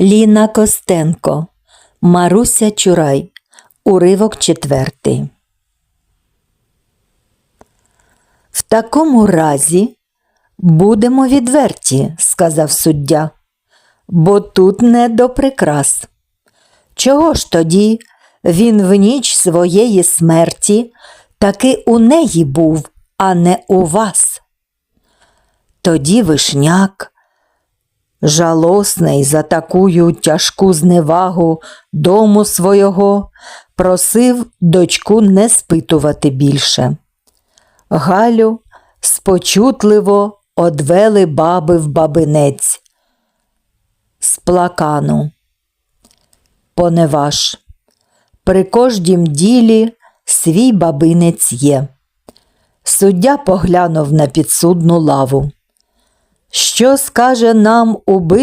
Ліна Костенко, Маруся Чурай, уривок четвертий. В такому разі будемо відверті, сказав суддя, бо тут не до прикрас. Чого ж тоді він в ніч своєї смерті таки у неї був, а не у вас? Тоді вишняк, жалосний за такую тяжку зневагу дому свого, просив дочку не спитувати більше. Галю спочутливо одвели баби в бабинець. З плакану. Поневаж. При кождім ділі свій бабинець є. Суддя поглянув на підсудну лаву. Що скаже нам убитий?